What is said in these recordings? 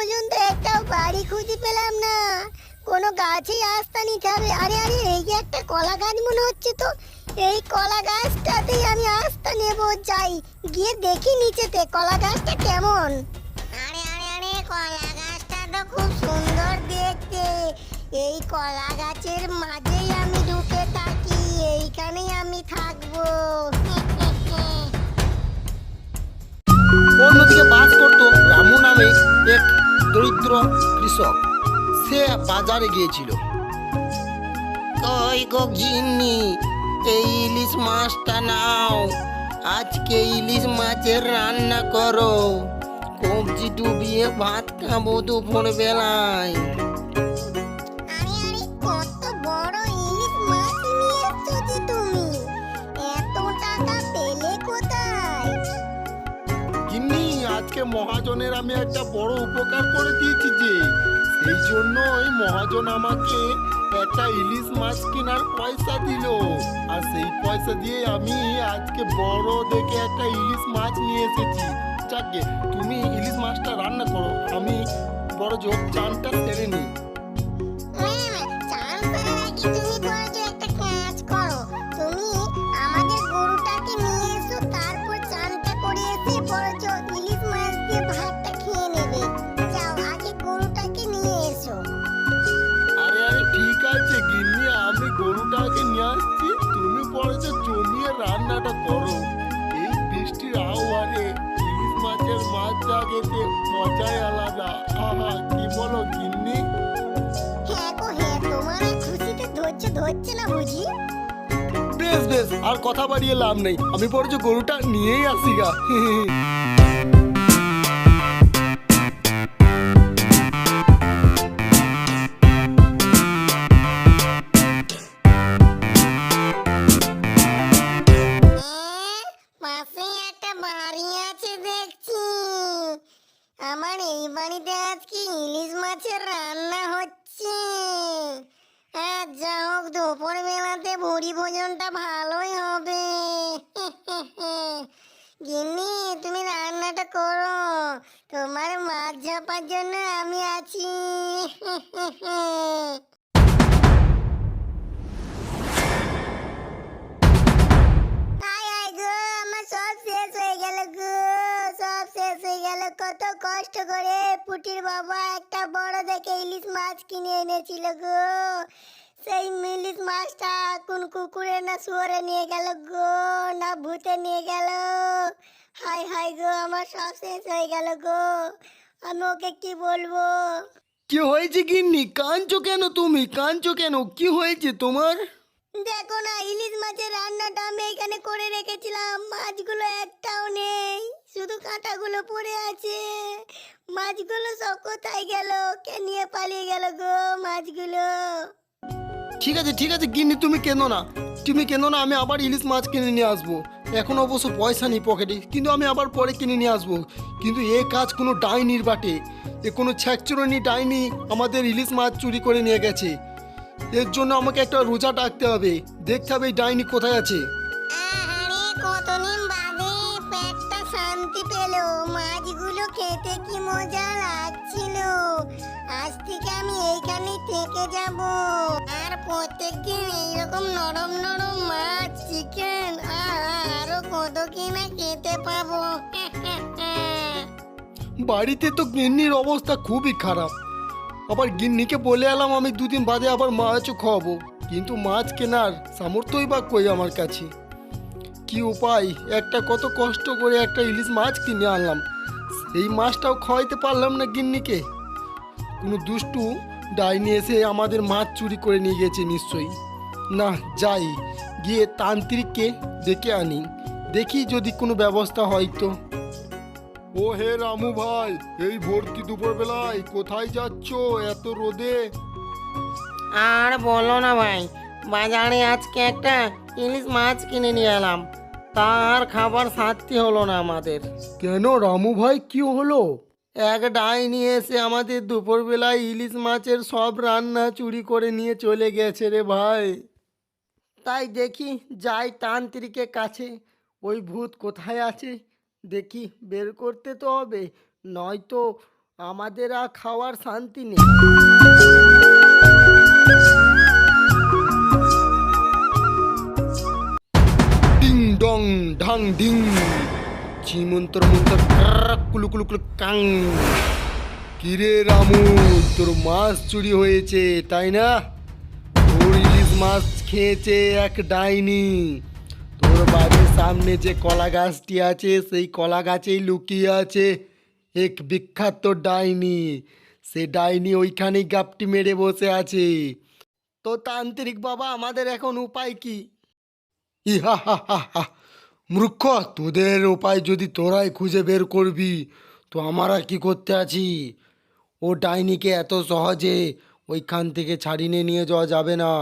পর্যন্ত একটাও বাড়ি খুঁজে পেলাম না। কোনো গাছেই আস্তা নিতে হবে। আরে আরে এই যে একটা কলা গাছ মনে হচ্ছে তো। এই কলা গাছটাতেই আমি আস্তা নেব যাই। গিয়ে দেখি নিচেতে কলা গাছটা কেমন। আরে আরে আরে কলা গাছটা তো খুব সুন্দর দেখতে। এই কলা গাছের মাঝেই আমি ঢুকে থাকি। এইখানেই আমি থাকব। অন্যদিকে বাস দরিদ্র কৃষক, সে বাজারে গিয়েছিল। ওই গো গিন্নি, এই ইলিশ মাছটা নাও। আজকে ইলিশ মাছের রান্না করো। কবজি ডুবিয়ে ভাত খাব দুপুর বেলায় আজকে মহাজনের আমি একটা বড় উপকার করে দিয়েছি যে, সেই জন্য ওই মহাজন আমাকে একটা ইলিশ মাছ কেনার পয়সা দিল। আর সেই পয়সা দিয়ে আমি আজকে বড় দেখে একটা ইলিশ মাছ নিয়ে এসেছি। যাকে তুমি ইলিশ মাছটা রান্না করো, আমি বড় জোর চানটা মজাই আলাদা আহা কি বলো গিন্নি হ্যাঁ গো হ্যাঁ তোমার আর খুশিতে ধরছে ধরছে না বুঝি? বেশ বেশ আর কথা বাড়িয়ে লাভ নেই। আমি পরে যে গরুটা নিয়েই আসি গা। ভালোই হবে। গিন্নি, তুমি রান্নাটা করো। তোমার মাছ ঝাপার জন্য আমি আছি। কত কষ্ট করে পুটির বাবা একটা বড় দেখে ইলিশ মাছ কিনে এনেছিল গো। সেই ইলিশ মাছটা কোন কুকুরে না শুয়োরে নিয়ে গেল গো না ভূতে নিয়ে গেল। হাই হাই গো আমার সব শেষ হয়ে গেল গো। আমি ওকে কি বলব? কি হয়েছে গিন্নি? কাঁদছো কেন তুমি? কাঁদছো কেন? কি হয়েছে তোমার? দেখো না ইলিশ মাছের রান্নাটা আমি এখানে করে রেখেছিলাম মাছগুলো একটাও নেই শুধু কাঁটাগুলো পড়ে আছে। মাছগুলো সব কোথায় গেল? কে নিয়ে পালিয়ে গেল গো মাছগুলো? ঠিক আছে ঠিক আছে, গিন্নি, তুমি কেন না? তুমি কেন না, আমি আবার ইলিশ মাছ কিনে নিয়ে আসব। এখন অবশ্য পয়সা নেই পকেটে, কিন্তু আমি আবার পরে কিনে নিয়ে আসব। কিন্তু এ কাজ কোনো ডাইনির বাটে। এ কোনো ছ্যাকচুরনি ডাইনি আমাদের ইলিশ মাছ চুরি করে নিয়ে গেছে। এর জন্য আমাকে একটা রোজা ডাকতে হবে। দেখতে হবে এই ডাইনি কোথায় আছে। খেতে কি মজা লাগছিল। আজ থেকে আমি এইখানেই থেকে যাব। নরম নরম মাছ চিকেন আরও কত কিনা খেতে পাবো। বাড়িতে তো গিন্নির অবস্থা খুবই খারাপ। আবার গিন্নিকে বলে এলাম আমি দুদিন বাদে আবার মাছও খাওয়াবো। কিন্তু মাছ কেনার সামর্থ্যই বা কই আমার কাছে? কি উপায়? একটা কত কষ্ট করে একটা ইলিশ মাছ কিনে আনলাম। এই মাছটাও খাওয়াইতে পারলাম না গিন্নিকে। কোনো দুষ্টু ডাইনি এসে আমাদের মাছ চুরি করে নিয়ে গেছে নিশ্চয়ই। না যাই গিয়ে তান্ত্রিককে ডেকে আনি। দেখি যদি কোনো ব্যবস্থা হয় তো। ও হে রামু ভাই এই ভর্তি দুপুর বেলায় কোথায় যাচ্ছ এত রোদে? আর বলো না ভাই বাজারে আজকে একটা ইলিশ মাছ কিনে নিয়ে এলাম। তার খাবার শান্তি হলো না আমাদের। কেন রামু ভাই কি হলো? এক ডাই নিয়ে এসে আমাদের দুপুরবেলায় ইলিশ মাছের সব রান্না চুরি করে নিয়ে চলে গেছে রে ভাই। তাই দেখি যাই তান্ত্রিকের কাছে, ওই ভূত কোথায় আছে? দেখি বের করতে তো হবে, নয়তো আমাদের আর খাওয়ার শান্তি নেই। ডিং ডং, ঢাং ডিং। চিমন্তর মন্তর কুলু কুলু কুলু কাং। কিরে রামু, তোর মাছ চুরি হয়েছে, তাই না? তোর ইলিশ মাছ খেয়েছে এক ডাইনি। তোর বাড়ির সামনে যে কলা গাছটি আছে, সেই কলা গাছেই লুকিয়ে আছে এক বিখ্যাত ডাইনি। সে ডাইনি ওইখানেই গাপটি মেরে বসে আছে। তো তান্ত্রিক বাবা, আমাদের এখন উপায় কি? ইহা হা হা হা। মূর্খ, তোদের উপায় যদি তোরাই খুঁজে বের করবি, তো আমার আর কি করতে আছি? ও ডাইনিকে এত সহজে ওইখান থেকে ছাড়িয়ে নিয়ে যাওয়া যাবে না।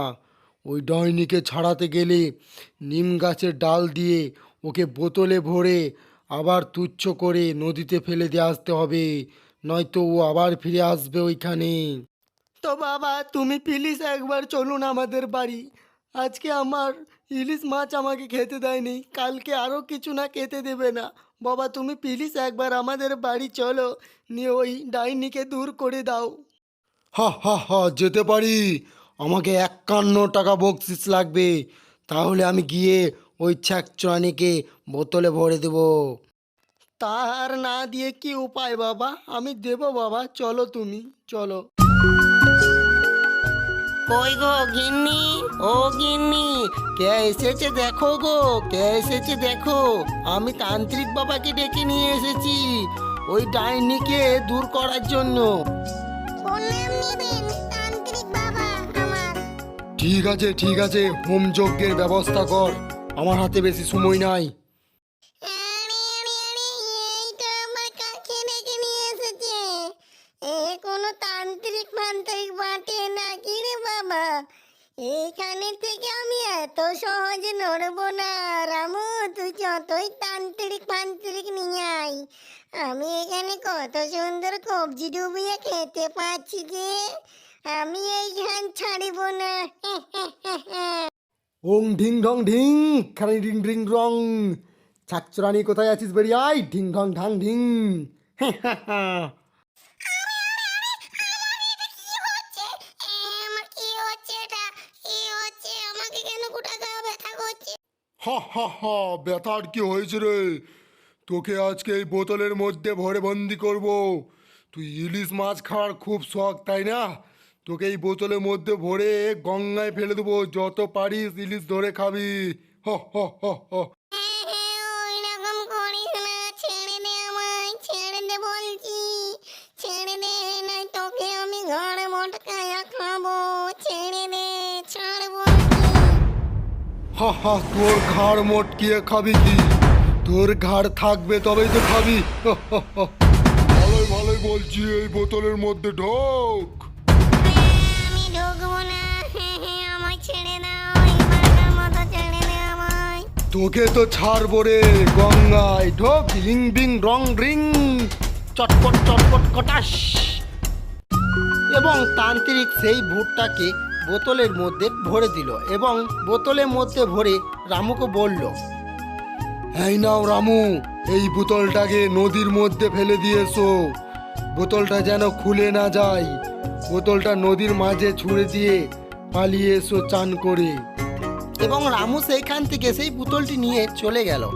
ওই ডাইনিকে ছাড়াতে গেলে নিম গাছের ডাল দিয়ে ওকে বোতলে ভরে আবার তুচ্ছ করে নদীতে ফেলে দিয়ে আসতে হবে, নয়তো ও আবার ফিরে আসবে ওইখানে। তো বাবা, তুমি প্লিজ একবার চলুন আমাদের বাড়ি। আজকে আমার ইলিশ মাছ আমাকে খেতে দেয়নি। কালকে আরও কিছু না খেতে দেবে না। বাবা তুমি প্লিজ একবার আমাদের বাড়ি চলো। নিয়ে ওই ডাইনিকে দূর করে দাও। হা হা হা যেতে পারি। আমাকে একান্ন টাকা বকশিস লাগবে। তাহলে আমি গিয়ে ওই ছ্যাকচুয়ানিকে বোতলে ভরে দেব। তার না দিয়ে কি উপায় বাবা? আমি দেব বাবা। চলো তুমি চলো। কই গো গিন্নি? ও গিন্নি কে এসেছে দেখো গো কে এসেছে দেখো। আমি তান্ত্রিক বাবাকে ডেকে নিয়ে এসেছি ওই ডাইনিকে দূর করার জন্য। ঠিক আছে ঠিক আছে হোম যজ্ঞের ব্যবস্থা কর। আমার হাতে বেশি সময় নাই। এইখানে থেকে আমি এত সহজে নড়বো না, রামু, তুই যতই তান্ত্রিক মান্ত্রিক নিয়ে আয় আমি এখানে কত সুন্দর কবজি ডুবিয়ে খেতে পাচ্ছি যে আমি এইখান ছাড়িব না ওং ঢিং ঢং ঢিং, খানি রিং রিং রং। ছাকচরানি কোথায় আছিস বেরিয়ে আয় ঢিং ঢং ঢাং। ঢিং হচ্ছে হা হা কি হয়েছে রে? তোকে আজকে এই বোতলের মধ্যে ভরে বন্দি করব। তুই ইলিশ মাছ খাওয়ার খুব শখ, তাই না? তোকে এই বোতলের মধ্যে ভরে গঙ্গায় ফেলে দেবো। যত পারিস ইলিশ ধরে খাবি। হ হ হ হ। হা হা তোর ঘাড় মটকিয়ে খাবি কি? তোর ঘাড় থাকবে তবেই তো খাবি। ভালোই ভালোই বলছি এই বোতলের মধ্যে ঢোক। আমি ঢুকবো না আমায় ছেড়ে দাও এবারকার মতো ছেড়ে দে আমায়। তোকে তো ছাড়বো রে গঙ্গায় ঢোক লিং বিং রং রিং চটপট চটপট কটাস। এবং তান্ত্রিক সেই ভুট্টাকে বোতলের মধ্যে ভরে দিল এবং বোতলের মধ্যে ভরে রামুকে বলল এই নাও রামু এই বোতলটাকে নদীর মধ্যে ফেলে দিয়েছ। বোতলটা যেন খুলে না যায়। বোতলটা নদীর মাঝে ছুঁড়ে দিয়ে পালিয়ে এসো চান করে। এবং রামু সেইখান থেকে সেই বোতলটি নিয়ে চলে গেল।